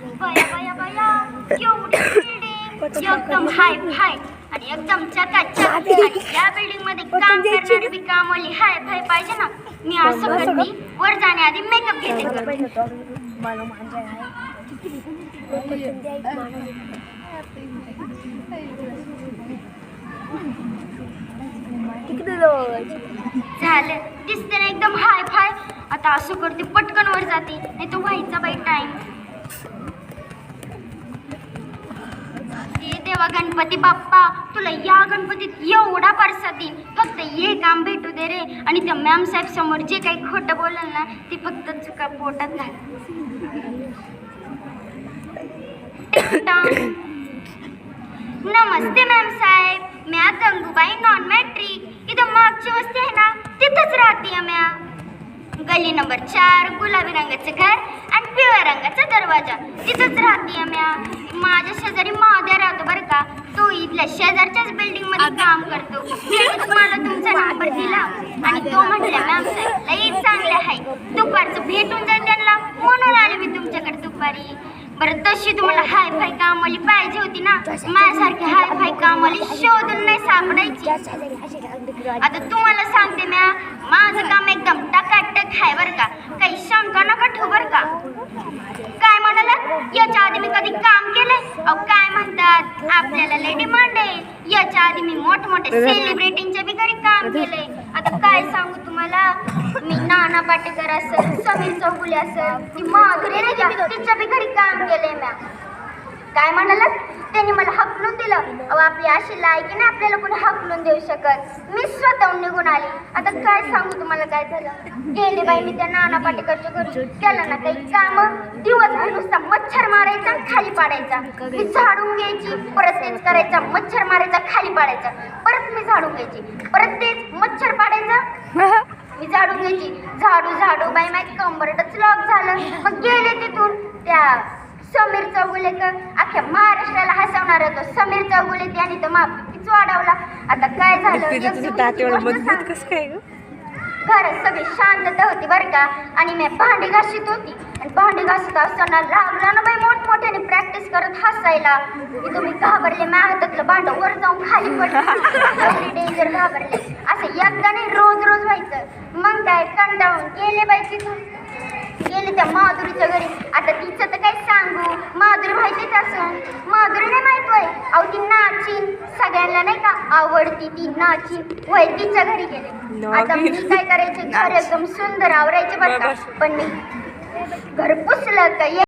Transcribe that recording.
बया बया बया एवढी बिल्डिंग एकदम हाय फाय. आणि एकदम चकाचक. आणि या बिल्डिंगमध्ये काम करणारी बी कामवाली हाय पाहिजे ना. मी असं करते. वर जाण्याआधी मेकअप घेते. झालं. दिसते ना एकदम हाय फाय. आता असं करते पटकन वर जाते. नाही तो व्हायचा बाई टाइम बाबा गणपती बाप्पा तुला या गणपतीत एवढा परसा देईन. फक्त हे काम भेटू दे रे. आणि त्या मॅम साहेब समोर जे काही खोटं बोलल ना ते फक्त चुका पोटात घाल. नमस्ते मॅम साहेब. म्या गंगूबाई नॉन मॅट्रिक इथं मागची वस्ती आहे ना तिथंच राहते म्या गली नंबर चार गुलाबी रंगाचं घर आणि पिवळ्या रंगाचा दरवाजा. तिथंच राहते म्या माझ्या शेजारी महाद्या राहतो बरं का. तो इथल्या शेजारच्याच बिल्डिंगमध्ये काम करतो. त्याने तुम्हाला तुमचा नंबर दिला. आणि तो म्हटला मॅम लई चांगले आहे. दुपारचं भेटून जाईल त्यांना. म्हणून आले मी तुमच्याकडे दुपारी. बरं तशी तुम्हाला हाय फाय कामवाली पाहिजे होती ना. माझ्यासारखी हाय फाय कामवाली शोधून नाही सापडायची. आता तुम्हाला सांगते म्या माझं काम एकदम टकाटक आहे बरं का काही शंका नका ठेवू बरं का काय म्हणाला? याच्या आधी मी कधी काम केलंय? अहो काय म्हणतात? आपल्याला लय डिमांड आहे. याच्या आधी मी मोठमोठे सेलिब्रिटींच्या बी घरी काम केलंय. आता काय सांगू तुम्हाला? मी नाना पाटेकर असेल समीर चौगुले असेल ती माधुरी तिच्या बी घरी काम केलंय म्या. काय म्हणाला? त्यांनी मला हकलून दिलं. अहो आपली अशी लायकी ना आपल्याला कोणी हकलून देऊ शकत. मी स्वतःहून निघून आली. आता काय सांगू तुम्हाला काय झालं? गेले बाई मी त्या नाना पाटेकरच्या घरी. केलं ना काही काम दिवसभर नुसता मच्छर मारायचा खाली पाडायचा. मी झाडून घ्यायची परत तेच करायचा मच्छर मारायचा खाली पाडायचा. परत मी झाडून घ्यायची. परत तेच मच्छर पाडायचं. मी झाडून घ्यायची. झाडू झाडू बाई माझी कंबरटच लॉक झालं. मग गेले तिथून त्या समीर चौगुलेकर अख्ख्या महाराष्ट्राला हसवणार होतो समीर चौगुले त्याने तर माप कितीच वाढवला आता काय झालं. घरात सगळी शांतता होती बरं का? आणि मी भांडी घाशीत होती. आणि भांडी घासत असताना लागला ना बाई मोठमोठ्याने प्रॅक्टिस करत हसायला. की तुम्ही घाबरले माझ्या हातातलं भांड वर जाऊन खाली पडले. डेंजर घाबरले. असं एकदा नाही रोज रोज व्हायचं. मग काय कंटाळून गेले बाई तिथून. त्या माधुरीच्या घरी. आता तिचं तर काय सांगू? माधुरी माहितीच असं माधुरी नाही माहीत होय? अहो ती नाचीन सगळ्यांना नाही का आवडती ती नाचीन होय तिच्या घरी गेले. आता मी काय करायचे? घर एकदम सुंदर आवरायचे बरं का. पण मी घर पुसलं का?